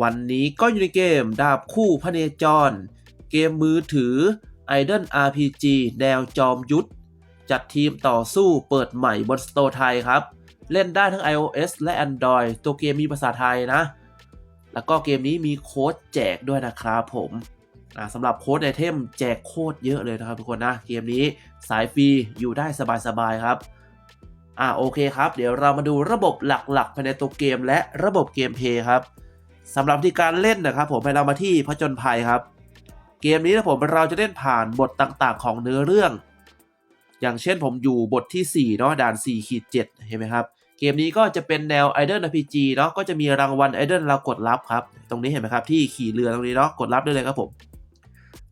วันนี้ก็อยู่ในเกมดาบคู่พระเนจร เกมมือถือ Idol RPG แนวจอมยุทธ จัดทีมต่อสู้เปิดใหม่บนสโตร์ไทยครับ เล่นได้ทั้ง iOS และ Android ตัวเกมมีภาษาไทยนะ แล้วก็เกมนี้มีโค้ดแจกด้วยนะครับผมสำหรับโค้ดไอเทมแจกโคตรเยอะเลยนะครับทุกคนนะ เกมนี้สายฟรีอยู่ได้สบายๆครับอ่าโอเคครับ เดี๋ยวเรามาดูระบบหลักๆภายในตัวเกมและระบบเกมเพย์ครับ สำหรับที่การเล่นนะครับผมให้เรามาที่ผจญภัยครับ เกมนี้นะผมเราจะเล่นผ่านบทต่างๆ ของเนื้อเรื่อง อย่างเช่นผมอยู่บทที่4เนาะด่าน4ขีด7เห็นไหมครับ เกมนี้ก็จะเป็นแนว Idol RPG เนาะก็จะมีรางวัล Idol เรากดรับครับ ตรงนี้เห็นไหมครับที่ขี่เรือตรงนี้เนาะกดรับได้เลยครับผม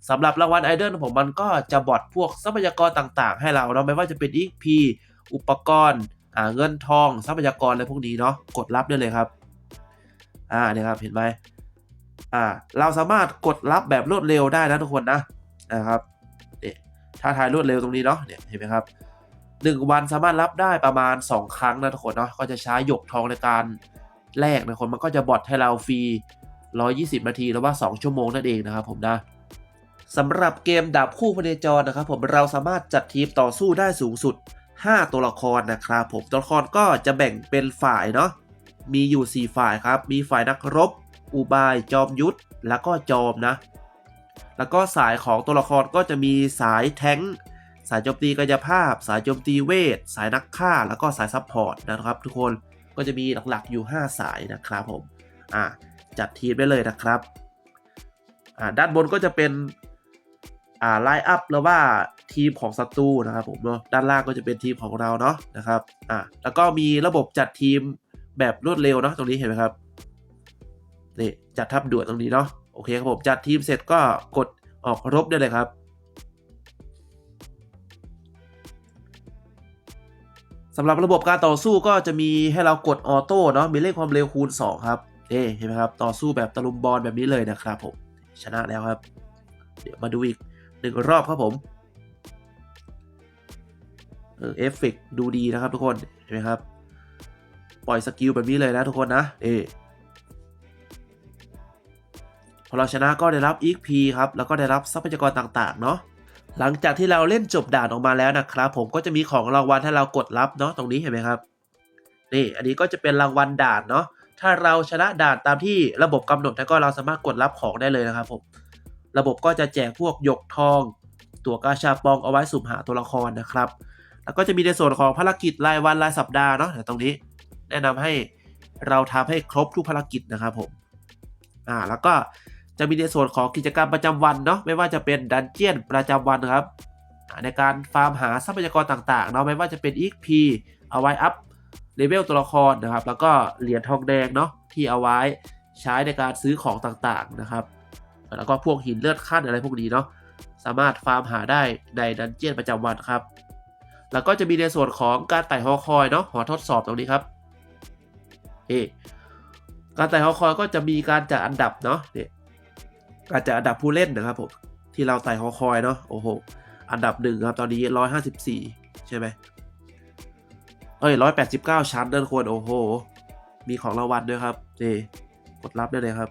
สำหรับรางวัล Idol ผมมันก็จะบอดพวกทรัพยากรต่างๆ ให้เราเนาะไม่ว่าจะเป็น XP อุปกรณ์เงินทองทรัพยากรอะไรพวกนี้เนาะกดรับได้เลยครับ อ่าเนี่ยครับเห็นไหมอ่าเราสามารถกดรับแบบรวดเร็วได้นะทุกคนนะนะครับเนี่ยถ้าทายรวดเร็วตรงนี้เนาะเนี่ยเห็นไหมครับหนึ่งวันสามารถรับได้ประมาณ 2 ครั้งนะทุกคนเนาะก็จะใช้หยกทองในการแลกนะคนมันก็จะบอทให้เราฟรี 120 นาทีหรือว่า 2 ชั่วโมงนั่นเองนะครับผมนะสำหรับเกมดาบคู่พเนจรนะครับผมเราสามารถจัดทีมต่อสู้ได้สูงสุด 5 ตัวละครนะครับผมตัวละครก็จะแบ่งเป็นฝ่ายเนาะ มีอยู่ 4 ฝ่ายครับ มีฝ่ายนักรบ อุบาย จอมยุทธ แล้วก็จอมนะ แล้วก็สายของตัวละครก็จะมีสายแท้งค์สายโจมตีกายภาพ สายโจมตีเวท สายนักฆ่า แล้วก็สายซัพพอร์ตนะครับ ทุกคน ก็จะมีหลักๆอยู่ 5 สายนะครับผม อ่าจัดทีมได้เลยนะครับ อ่าด้านบนก็จะเป็นอ่าไลน์อัพหรือว่าทีมของศัตรูนะครับผมเนาะ ด้านล่างก็จะเป็นทีมของเราเนาะนะครับ อ่าแล้วก็มีระบบจัดทีม แบบรวดเร็วเนาะตรงนี้เห็นไหมครับนี่จัดทับด่วนตรงนี้เนาะโอเคครับผมจัดทีมเสร็จก็กดออกรบได้เลยครับ สำหรับระบบการต่อสู้ก็จะมีให้เรากดออโต้เนาะมีเลขความเร็วคูณ 2 ครับเอ๊เห็นไหมครับ ต่อสู้แบบตะลุมบอลแบบนี้เลยนะครับผม ชนะแล้วครับ เดี๋ยวมาดูอีกหนึ่งรอบครับผมเออเอฟเฟกดูดีนะครับทุกคน เห็นไหมครับ ล่อยสกิลแบบนี้เลยนะทุกคนนะเอพอเราชนะก็ได้รับ XP ครับ แล้วก็ได้รับทรัพยากรต่างๆ เนาะหลังจากที่เราเล่นจบด่านออกมาแล้วนะครับ ผมก็จะมีของรางวัลให้เรากดรับเนาะตรงนี้เห็นไหมครับนี่อันนี้ก็จะเป็นรางวัลด่านเนาะถ้าเราชนะด่านตามที่ระบบกำหนดแล้วก็เราสามารถกดรับของได้เลยนะครับผมระบบก็จะแจกพวกหยกทอง ตัวกาชาปองเอาไว้สุ่มหาตัวละครนะครับ แล้วก็จะมีในส่วนของภารกิจรายวันรายสัปดาห์เนาะเดี๋ยวตรงนี้ แนะนำให้เราทำให้ครบทุกภารกิจนะครับผมอ่าแล้วก็จะมีในส่วนของกิจกรรมประจำวันเนาะไม่ว่าจะเป็นดันเจียนประจำวันครับ ในการฟาร์มหาทรัพยากรต่างๆเนาะไม่ว่าจะเป็น XP เอาไว้อัพเลเวลตัวละครนะครับ แล้วก็เหรียญทองแดงเนาะที่เอาไว้ใช้ในการซื้อของต่างๆนะครับ แล้วก็พวกหินเลือดขั้นอะไรพวกนี้เนาะสามารถฟาร์มหาได้ในดันเจียนประจำวันครับ แล้วก็จะมีในส่วนของการไต่หอคอยเนาะหอทดสอบตรงนี้ครับ เอการไต่หอคอยก็จะมีการจัดอันดับเนาะเนี่ยการจัดอันดับผู้เล่นนะครับผมที่เราไต่หอคอยเนาะโอ้โหอันดับหนึ่งครับตอนนี้ร้อยห้าสิบสี่ใช่ไหมเอ้ยร้อยแปดสิบเก้าชั้นเดินควรโอ้โห มีของรางวัลด้วยครับเอกดรับได้เลยครับ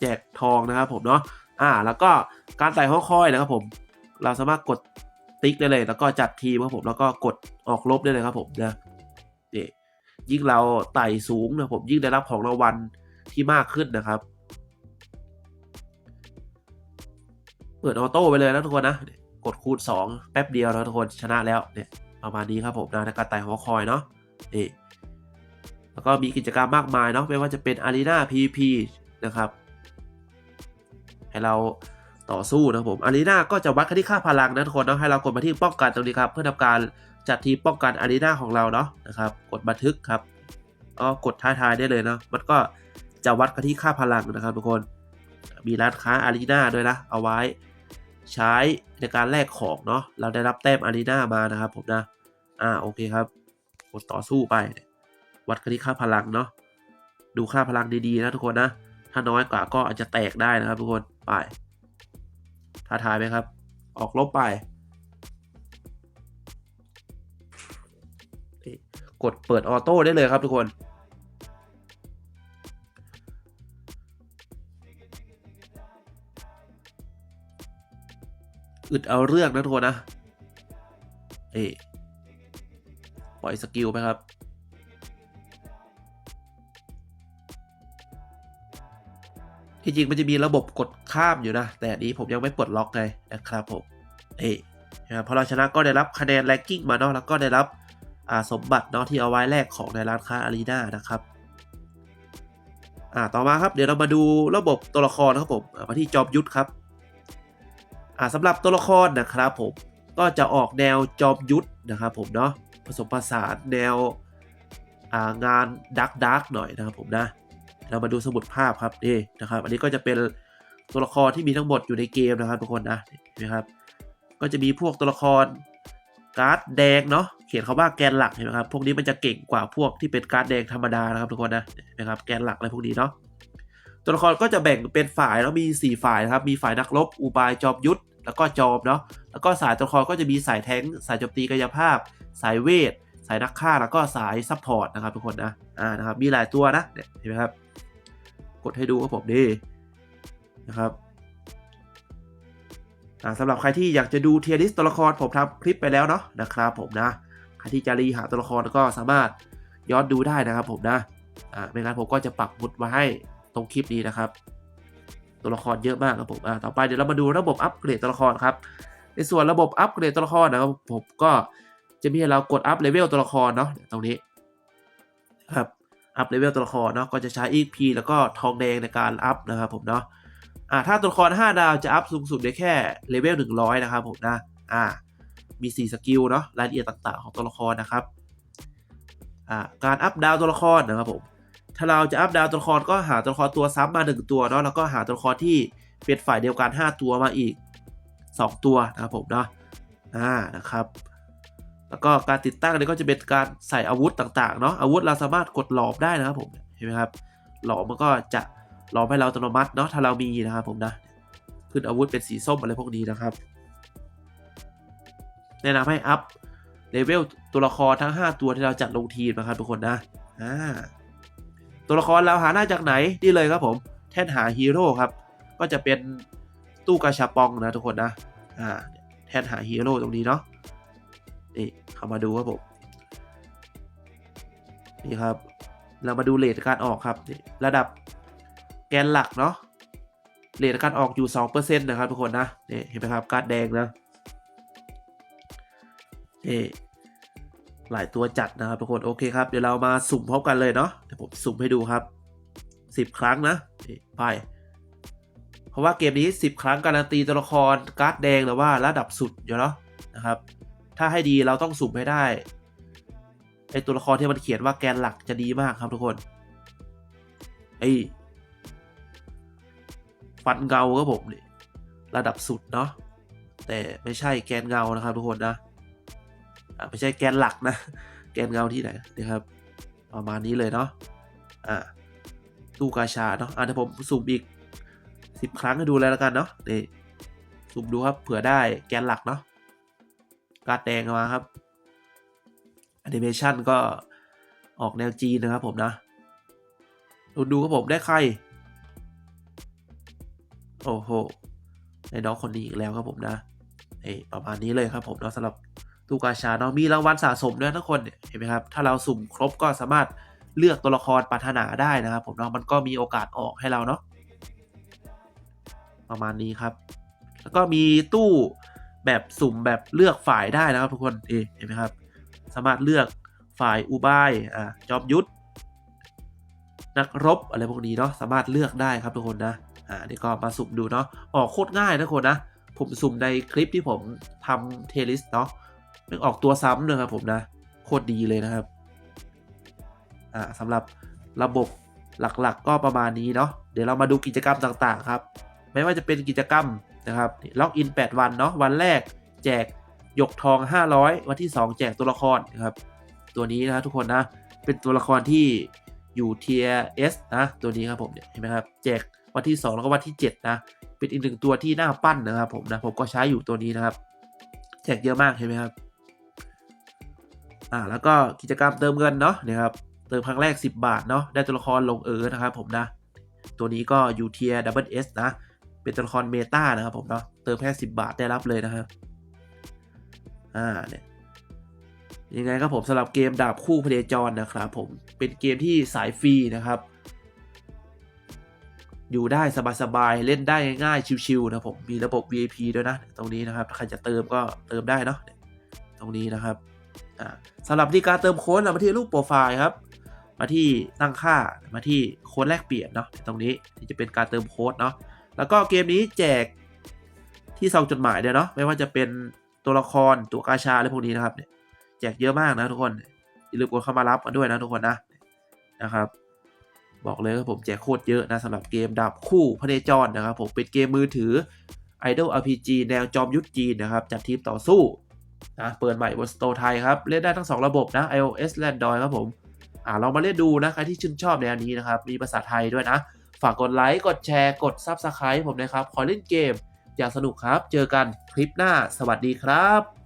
แจกทองนะครับผมเนาะอ่า แล้วก็การไต่หอคอยนะครับผม เราสามารถกดติ๊กได้เลย แล้วก็จัดทีมครับผมแล้วก็กดออกลบได้เลยครับผมนะนี่ ยิ่งเราไต่สูงนะผมยิ่งได้รับของรางวัลที่มากขึ้นนะครับ เปิดออโต้ไปเลยนะทุกคนนะ กดคูณ 2 แป๊บเดียวแล้วทุกคนชนะแล้วเนี่ยประมาณนี้ครับผมนะในการไต่หอคอยเนาะนี่แล้วก็มีกิจกรรมมากมายเนาะไม่ว่าจะเป็น Arena PVP นะครับ ให้เราต่อสู้นะผม Arena ก็จะวัดกันที่ค่าพลังนะทุกคนเนาะให้เรากดมาที่ป้องกันตรงนี้ครับ เพื่อทำการ จัดทีมป้องกัน Arena ของเราเนาะนะครับ กดบันทึกครับก็กดท้าทายได้เลยเนาะมันก็จะวัดกันที่ค่าพลังนะครับทุกคนมีร้านค้า Arena ด้วยนะเอาไว้ใช้ในการแลกของเนาะเราได้รับแต้ม Arena มานะครับผมนะอ่าโอเคครับกดต่อสู้ไป วัดกันที่ค่าพลังเนาะดูค่าพลังดีๆนะทุกคนนะ ถ้าน้อยกว่าก็อาจจะแตกได้นะครับทุกคนไปท้าทายไหมครับ ออกลบไป กดเปิดออโต้ได้เลยครับทุกคน อึดเอาเรื่องนะทุกคนนะ เอปล่อยสกิลไปครับที่จริงมันจะมีระบบกดข้ามอยู่นะ แต่อันนี้ผมยังไม่ปลดล็อกไงนะครับผมเอ้นะครับพอเราชนะก็ได้รับคะแนนแรงกิ้งมาเนาะแล้วก็ได้รับ สมบัติเนาะที่เอาไว้แลกของในร้านค้าอารีนานะครับอ่าต่อมาครับเดี๋ยวเรามาดูระบบตัวละครนะครับผมมาที่จอมยุทธครับอ่าสำหรับตัวละครนะครับผมก็จะออกแนวจอมยุทธนะครับผมเนาะผสมผสานแนวอ่างานดักดักหน่อยนะครับผมนะเรามาดูสมุดภาพครับนี่นะครับอันนี้ก็จะเป็นตัวละครที่มีทั้งหมดอยู่ในเกมนะครับทุกคนนะนไหมครับก็จะมีพวกตัวละคร การ์ดแดงเนาะเขียนคาว่าแกนหลักเห็นไหมครับพวกนี้มันจะเก่งกว่าพวกที่เป็นการ์ดแดงธรรมดานะครับทุกคนนะเห็นไหมครับแกนหลักอะไรพวกนี้เนาะตัวละครก็จะแบ่งเป็นฝ่ายแล้วมี 4 ฝ่ายนะครับมีฝ่ายนักรบอุบายจอมยุทธแล้วก็จอมเนาะแล้วก็สายตัวละครก็จะมีสายแทงสายโจมตีกายภาพ สายเวท สายนักฆ่าแล้วก็สายซัพพอร์ตนะครับทุกคนนะอ่านะครับมีหลายตัวนะเห็นไหมครับกดให้ดูครับผมนี่นะครับ สำหรับใครที่อยากจะดูเทียริสตัวละครผมทำคลิปไปแล้วเนาะนะครับผมนะใครที่จะรีหาตัวละครก็สามารถย้อนดูได้นะครับผมนะอ่าไม่งั้นผมก็จะปักหมุดมาให้ตรงคลิปนี้นะครับ ตัวละครเยอะมากครับผมอ่าต่อไปเดี๋ยวเรามาดูระบบอัปเกรดตัวละครครับ ในส่วนระบบอัปเกรดตัวละครนะครับผมก็จะมีให้เรากดอัพเลเวลตัวละครเนาะตรงนี้ครับอัพเลเวลตัวละครเนาะก็จะใช้ EP แล้วก็ทองแดงในการอัพนะครับผมเนาะ อ่าถ้าตัวละคร5ดาวจะอัพสูงสุดได้แค่เลเวล100 นะครับผมนะอ่ามี 4 สกิลเนาะรายละเอียดต่างๆ ของตัวละครนะครับอ่าการอัพดาวตัวละครนะครับผมถ้าเราจะอัพดาวตัวละครก็หาตัวละครตัวซ้ำมา 1 ตัวเนาะแล้วก็หาตัวละครที่เป็นฝ่ายเดียวกัน 5 ตัวมาอีก 2 ตัวนะครับผมเนาะอ่านะครับ แล้วก็การติดตั้งเนี่ยก็จะเป็นการใส่อาวุธต่างๆเนาะอาวุธเราสามารถกดหลอมได้นะครับผมเห็นไหมครับหลอมมันก็จะ หลอมให้เราอัตโนมัติเนาะถ้าเรามีนะครับผมนะขึ้นอาวุธเป็นสีส้มอะไรพวกนี้นะครับ แนะนำให้อัพเลเวลตัวละครทั้ง 5 ตัวที่เราจัดลงทีมนะครับทุกคนนะอ่าตัวละครเราหาได้จากไหนนี่เลยครับผม แท่นหาฮีโร่ครับ ก็จะเป็นตู้กาชาปองนะทุกคนนะอ่าแท่นหาฮีโร่ตรงนี้เนาะนี่เข้ามาดูครับผมนี่ครับ เรามาดูเลทการออกครับ ระดับ แกนหลักเนาะเลทการออกอยู่ 2%นะครับทุกคนนะนี่เห็นไหมครับการ์ดแดงนะนี่หลายตัวจัดนะครับทุกคนโอเคครับเดี๋ยวเรามาสุ่มพร้อมกันเลยเนาะเดี๋ยวผมสุ่มให้ดูครับ 10 ครั้งนะนี่ไปเพราะว่าเกมนี้ 10 ครั้งการันตีตัวละครการ์ดแดงหรือว่าระดับสุดอยู่เนาะนะครับ ถ้าให้ดีเราต้องสุ่มให้ได้ไอตัวละครที่มันเขียนว่าแกนหลักจะดีมากครับทุกคนไอ ฟันเงาครับผมนี่ระดับสุดเนาะแต่ไม่ใช่แกนเงานะครับทุกคนนะไม่ใช่แกนหลักนะ แกนเงาที่ไหนนะครับประมาณนี้เลยเนาะอ่าตู้กาชาเนาะอ่าเดี๋ยวผมสุ่มอีกสิบครั้งให้ดูแล้วกันเนาะนี่สุ่มดูครับเผื่อได้แกนหลักเนาะการ์ดแดงมาครับแอนิเมชันก็ออกแนวจีนนะครับผมนะดูดูครับผมได้ใคร โอ้โหในน้องคนนี้อีกแล้วครับผมนะเอ้ประมาณนี้เลยครับผมเนาะสำหรับตู้กาชาเนาะมีรางวัลสะสมด้วยทุกคนเห็นไหมครับ ถ้าเราสุ่มครบก็สามารถเลือกตัวละครปรารถนาได้นะครับ ผมเนาะมันก็มีโอกาสออกให้เราเนาะประมาณนี้ครับ แล้วก็มีตู้แบบสุ่มแบบเลือกฝ่ายได้นะครับทุกคนเอะเห็นไหมครับ สามารถเลือกฝ่ายอุบายอ่าจอมยุทธนักรบอะไรพวกนี้เนาะสามารถเลือกได้ครับทุกคนนะ อ่านี่ก็มาสุ่มดูเนาะออกโคตรง่ายนะทุกคนนะ ผมสุ่มในคลิปที่ผมทำเทลิสเนาะมันออกตัวซ้ำเลยครับผมนะ โคตรดีเลยนะครับ อ่าสำหรับระบบหลักๆก็ประมาณนี้เนาะเดี๋ยวเรามาดูกิจกรรมต่างๆ ครับ ไม่ว่าจะเป็นกิจกรรมนะครับล็อกอิน 8 วันเนาะวันแรกแจกหยกทอง 500 วันที่ 2 แจกตัวละครนะครับ ตัวนี้นะทุกคนนะ เป็นตัวละครที่อยู่เทียเอสนะ ตัวนี้ครับผมเนี่ยเห็นไหมครับ แจก วันที่ 2 แล้วก็วันที่ 7 นะ เป็นอีกหนึ่งตัวที่น่าปั้นนะครับผมนะ ผมก็ใช้อยู่ตัวนี้นะครับ แจกเยอะมากเห็นไหมครับอ่าแล้วก็กิจกรรมเติมเงินเนาะเนี่ยครับเติมครั้งแรก 10 บาทเนาะได้ตัวละครลงเออนะครับผมนะ ตัวนี้ก็ยูเทียดับเบิลเอสนะ เป็นตัวละครเมตานะครับผมเนาะเติมแค่ 10 บาทได้รับเลยนะครับอ่าเนี่ยยังไงครับผมสำหรับเกมดาบคู่พเนจรนะครับผมเป็นเกมที่สายฟรีนะครับ อยู่ได้สบายๆ เล่นได้ง่ายๆ ชิวๆนะผมมีระบบ VIP ด้วยนะ ตรงนี้นะครับใครจะเติมก็เติมได้เนาะตรงนี้นะครับสำหรับที่การเติมโค้ดเรามาที่รูปโปรไฟล์ครับ มาที่ตั้งค่ามาที่โค้ดแลกเปลี่ยนเนาะตรงนี้ที่จะเป็นการเติมโค้ดเนาะแล้วก็เกมนี้แจกที่ซองจดหมายด้วยเนาะไม่ว่าจะเป็นตัวละครตัวกาชาอะไรพวกนี้นะครับเนี่ยแจกเยอะมากนะทุกคนอย่าลืมกดเข้ามารับกันด้วยนะทุกคนนะนะครับ บอกเลยว่าผมแจกโคตรเยอะนะสำหรับเกมดาบคู่พระเนจรนะครับผมเป็นเกมมือถือ Idol RPG แนวจอมยุทธจีนนะครับจากทีมต่อสู้นะเปิดใหม่บนสโตร์ไทยครับ เล่นได้ทั้ง 2 ระบบนะ iOS และ Android ครับผมอ่าลองมาเล่นดูนะ ใครที่ชื่นชอบแนวนี้นะครับ มีภาษาไทยด้วยนะ ฝากกดไลค์ กดแชร์ กด Subscribe ผมนะครับ ขอเล่นเกม อย่างสนุกครับ เจอกันคลิปหน้า สวัสดีครับ